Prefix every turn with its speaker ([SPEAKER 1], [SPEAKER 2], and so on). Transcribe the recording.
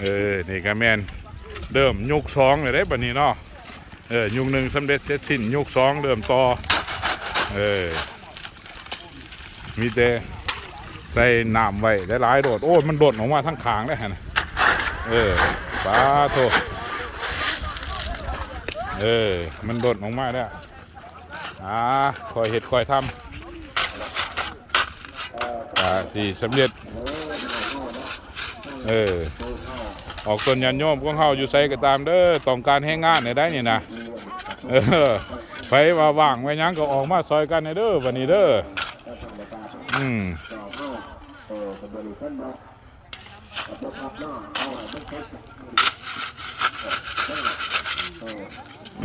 [SPEAKER 1] เออ นี่ก็แมนเริ่มยุกสองเลยได้บัดนี้เนาะ เออ ยุกหนึ่งสำเร็จเสร็จสิ้นยุกสองเริ่มต่อ เออ มีแต่ใส่น้ำไว้หลายๆโดด โอ้ยมันโดดออกมาทั้งขางได้ฮะนะเออปลาโทเออ มันโดดออกมาได้อ่าคอยเห็ดคอยทำอ่าสี่สำเร็จ เออ ออกส่วนยันโยมของเฮาอยู่ใส่ก็ตามเด้อต้องการให้งานได้นี่นะไปว่าว่างไว้ยังก็ออกมาซอยกันเด้อวันนี้เด้ออืมอ